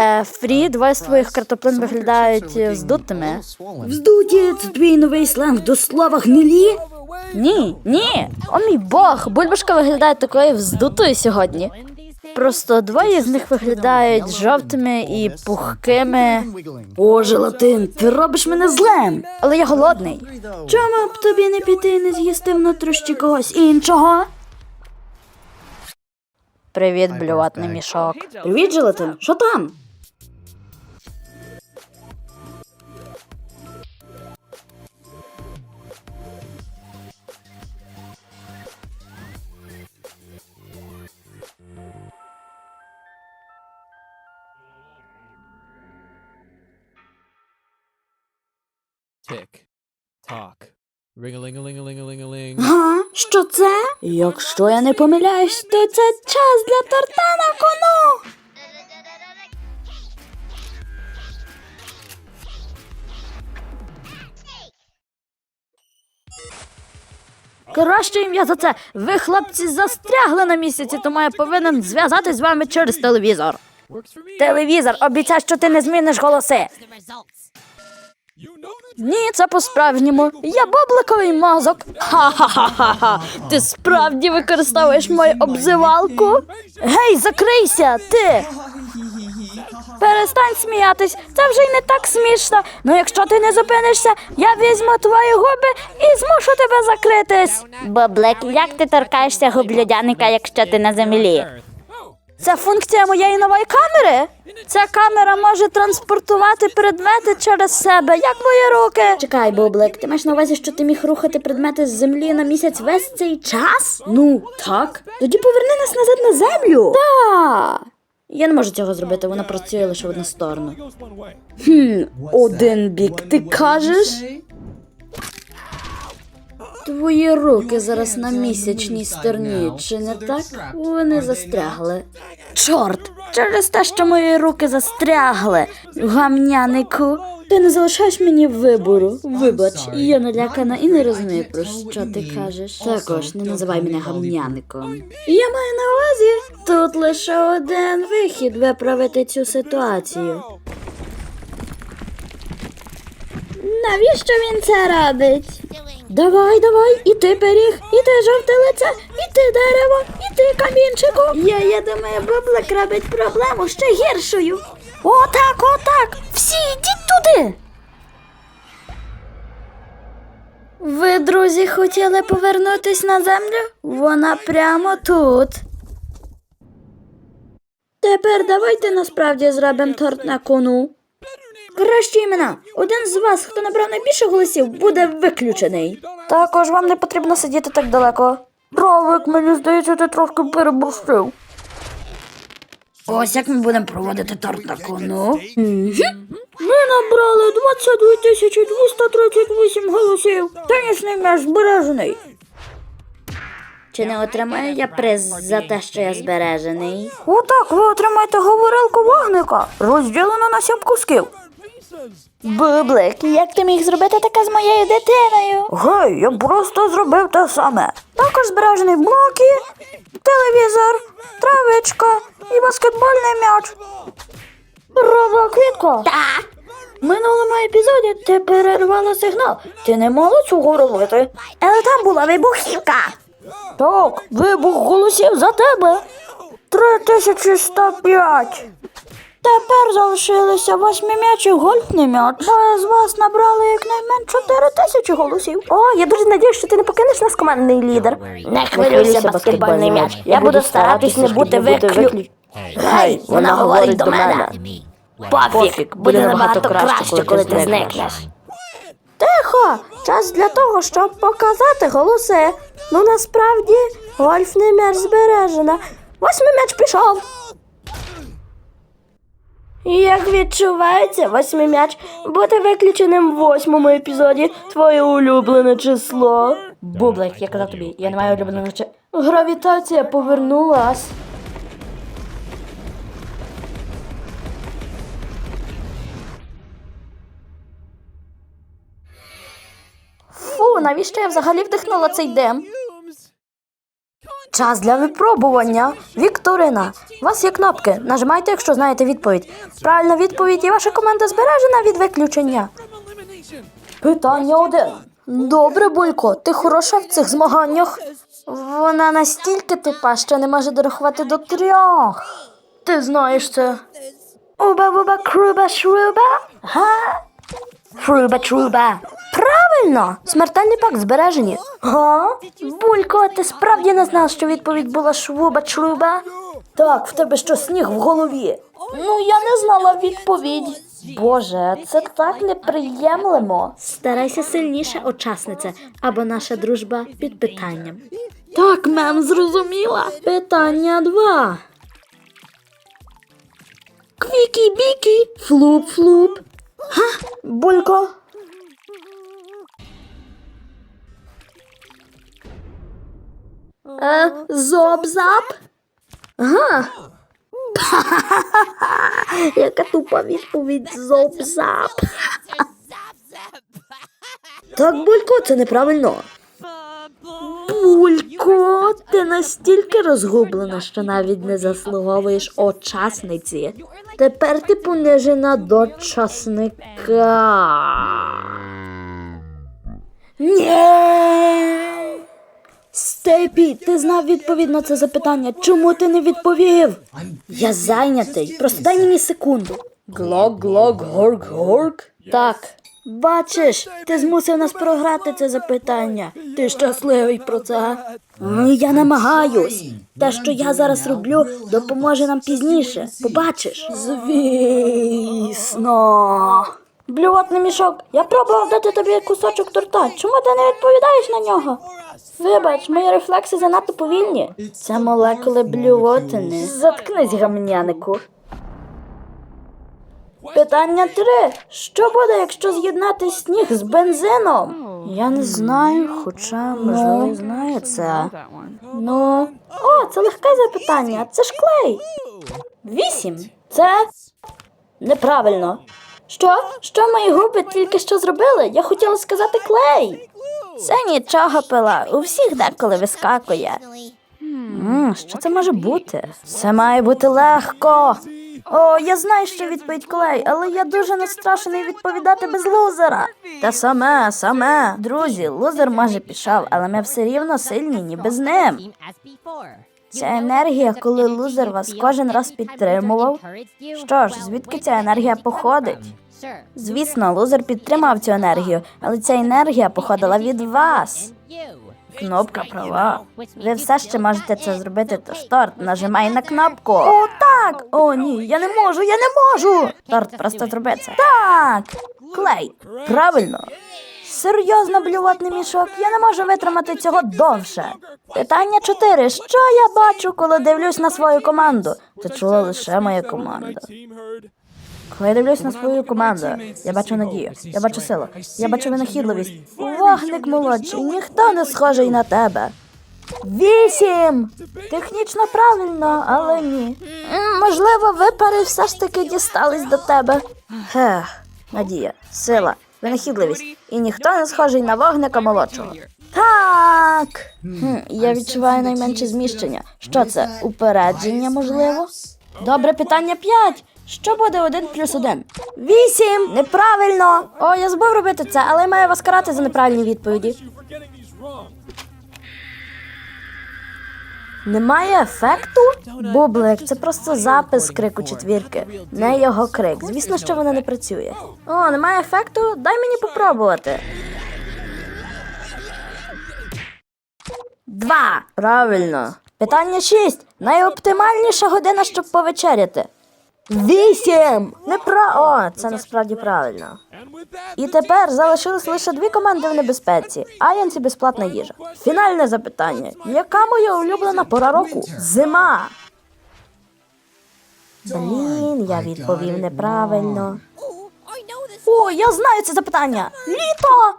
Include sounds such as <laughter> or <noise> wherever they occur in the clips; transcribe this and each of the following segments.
Е, Фрі, двоє з твоїх картоплин виглядають е, здутими. Вздуті, це твій новий сленг до слова гнилі? Ні, ні. О мій Бог, бульбашка виглядає такою вздутою сьогодні. Просто двоє з них виглядають жовтими і пухкими, О, желатин, ти робиш мене злем. але я голодний. Чому б тобі не піти і не з'їсти внутрішні когось іншого? Привіт, блюватний мішок. Привіт, желатин, що там? Tick. Tock. Ring-a-ling-a-ling-a-ling-a-ling-a-ling. Га, що це? Якщо я не помиляюсь, то це час для торта на кону. Краще ім'я за це. Ви, хлопці, застрягли на місяці, тому я повинен зв'язатись з вами через телевізор. Works for me. Телевізор, обіцяй, що ти не зміниш голоси. Ні, це по-справжньому. Я бубликовий мозок. Ха-ха-ха-ха. Ти справді використовуєш мою обзивалку? Гей, закрийся, ти. Перестань сміятись, це вже й не так смішно. Ну якщо ти не зупинишся, я візьму твої губи і змушу тебе закритись. Боблек, як ти торкаєшся губ людяника, якщо ти на землі? Це функція моєї нової камери. Ця камера може транспортувати предмети через себе, як мої руки. Чекай, Боблек, ти маєш на увазі, що ти міг рухати предмети з землі на місяць весь цей час? Ну, так. Тоді поверни нас назад на землю. Так. Я не можу цього зробити, вона працює лише в одну сторону. Хм, один бік, ти кажеш? Твої руки зараз на місячній стороні, чи не так? Вони застрягли. Чорт! Через те, що мої руки застрягли, гамнянику. Ти не залишаєш мені вибору. Вибач, я налякана і не розумію, про що ти кажеш. Також не називай мене гамняником. Я маю на увазі, тут лише один вихід виправити цю ситуацію. Навіщо він це робить? Давай, давай, і ти пиріг, і ти жовте лице, і ти дерево, і ти камінчику. Я, я думаю, бублик робить проблему ще гіршою. Отак, отак. Всі йдіть туди. Ви, друзі, хотіли повернутись на землю? Вона прямо тут. Тепер давайте насправді зробимо торт на кону. Кращі імена. Один з вас, хто набрав найбільше голосів, буде виключений. Також вам не потрібно сидіти так далеко. Ровик, мені здається, ти трошки переборщив. Ось як ми будемо проводити торт на кону. Ми набрали 22 тисячі 238 голосів. Тенісний м'яч збережений. Чи не отримаю я приз за те, що я збережений? Отак, ви отримаєте говорилку вогника, розділену на сім кусків. Бублик, як ти міг зробити таке з моєю дитиною? Гей, я просто зробив те саме. Також збережений блоки, телевізор, травичка і баскетбольний м'яч. Рова квітко. Так. В минулому епізоді ти перервала сигнал. Ти не могла цього робити. Але там була вибухівка. Так, вибух голосів за тебе. 3105. Тепер залишилися восьмі м'яч і гольфний м'яч. Двоє з вас набрали якнайменш 4 тисячі голосів. О, я дуже надіюсь, що ти не покинеш нас командний лідер. Не хвилюйся, баскетбольний м'яч. Я буду старатись не бути виклю... Гей, вона говорить до мене. Пофіг, буде набагато краще, коли ти зникнеш. Тихо! Час для того, щоб показати голоси. Ну насправді гольфний м'яч збережена. Восьмий м'яч пішов. Як відчувається восьмий м'яч бути виключеним в восьмому епізоді твоє улюблене число? Бублик, я казав тобі, я не маю улюбленого числа. Гравітація повернулась. Фу, навіщо я взагалі вдихнула цей дим? Час для випробування. Вікторина. У вас є кнопки. Нажимайте, якщо знаєте відповідь. Правильна відповідь і ваша команда збережена від виключення. Питання один. Добре, Булько, ти хороша в цих змаганнях. Вона настільки тупа, що не може дорахувати до трьох. Ти знаєш це. Уба-буба, круба, шруба? Га? Фруба, труба. Правильно! Смертельний пак збережені. Га? Булько, ти справді не знав, що відповідь була швуба чруба? Так, в тебе що сніг в голові. Ну, я не знала відповідь. Боже, це так неприємлемо. Старайся сильніше, учасниця, або наша дружба під питанням. Так, мем, зрозуміла. Питання два. Квікі-бікі, флуп-флуп. Га, Булько. Е, зоб-зап. Ага. <laughs> Яка тупа відповідь зоб-зап. Так, Булько, це неправильно. Булько, ти настільки розгублена, що навіть не заслуговуєш учасниці. Тепер ти понижена до часника. Ні. Степі, ти знав відповідь на це запитання. Чому ти не відповів? Я зайнятий. Просто дай мені секунду. Глок, глок, горк, горк. Так. Бачиш, ти змусив нас програти це запитання. Ти щасливий про це? Я намагаюсь. Те, що я зараз роблю, допоможе нам пізніше. Побачиш? Звісно. Блювотний мішок. Я пробував дати тобі кусочок торта. Чому ти не відповідаєш на нього? Вибач, мої рефлекси занадто повільні. Це молекули блювотини. Заткнись, гамнянику. Питання три. Що буде, якщо з'єднати сніг з бензином? Я не знаю, хоча, можливо, знаю це. Ну. О, це легке запитання. Це ж клей. Вісім. Це неправильно. Що? Що мої губи тільки що зробили? Я хотіла сказати клей. Це нічого пила. У всіх деколи вискакує. М, що це може бути? Це має бути легко. О, я знаю, що відповідь клей, але я дуже настрашений відповідати без лузера. Та саме, саме. Друзі, лузер може пішов, але ми все рівно сильні, ніби з ним. Ця енергія, коли лузер вас кожен раз підтримував. Що ж, звідки ця енергія походить? Звісно, лузер підтримав цю енергію, але ця енергія походила від вас. Кнопка права. Ви все ще можете це зробити, тож торт нажимай на кнопку. О, так! О, ні, я не можу, я не можу. Торт, просто зроби це. Так! Клей. Правильно. Серйозно, блювотний мішок, я не можу витримати цього довше. Питання чотири. Що я бачу, коли дивлюсь на свою команду? Це чула лише моя команда. Коли я дивлюсь на свою команду, я бачу надію, я бачу силу, я бачу винахідливість. Вогник молодший, ніхто не схожий на тебе. Вісім! Технічно правильно, але ні. Можливо, випари все ж таки дістались до тебе. Ех, надія, сила, винахідливість. І ніхто не схожий на вогника молодшого. Так. Хм, я відчуваю найменше зміщення. Що це? Упередження, можливо? Добре, питання п'ять. Що буде один плюс один? Вісім! Неправильно! О, я забув робити це, але я маю вас карати за неправильні відповіді. Немає ефекту? Бублик, це просто запис крику четвірки, не його крик. Звісно, що воно не працює. О, немає ефекту? Дай мені попробувати. Два. Правильно. Питання шість. Найоптимальніша година, щоб повечеряти. Вісім! Непра... О, це насправді правильно. І тепер залишилось лише дві команди в небезпеці. Аянс і безплатна їжа. Фінальне запитання. Яка моя улюблена пора року? Зима. Блін, я відповів неправильно. О, я знаю це запитання. Літо!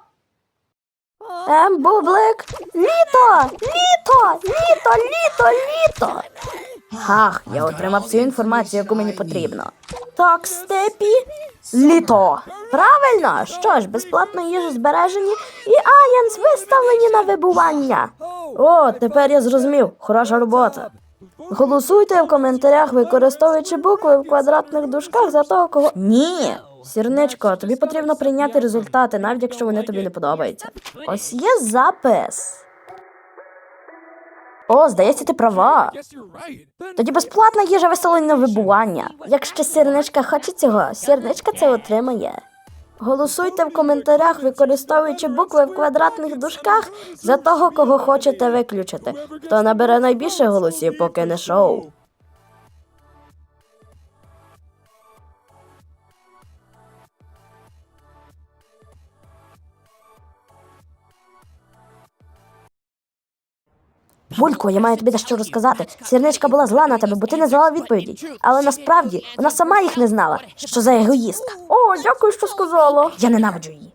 Ем, бублик. Літо! Літо! Літо! Літо! Літо! Хах, я отримав всю інформацію, яку мені потрібно. Так, степі. Літо. Правильно. Що ж, безплатно їжу збережені і Аянс виставлені на вибування. О, тепер я зрозумів. Хороша робота. Голосуйте в коментарях, використовуючи букви в квадратних дужках за того, кого. Ні. Сірничко, тобі потрібно прийняти результати, навіть якщо вони тобі не подобаються. Ось є запис. О, здається, ти права. Тоді безплатна їжа веселення вибування. Якщо сірничка хоче цього, сірничка це отримає. Голосуйте в коментарях, використовуючи букви в квадратних дужках за того, кого хочете виключити. Хто набере найбільше голосів, поки не шоу. Булько, я маю тобі дещо розказати. Сірничка була зла на тебе, бо ти не знала відповіді. Але насправді вона сама їх не знала. Що за егоїстка. О, дякую, що сказала. Я ненавиджу її.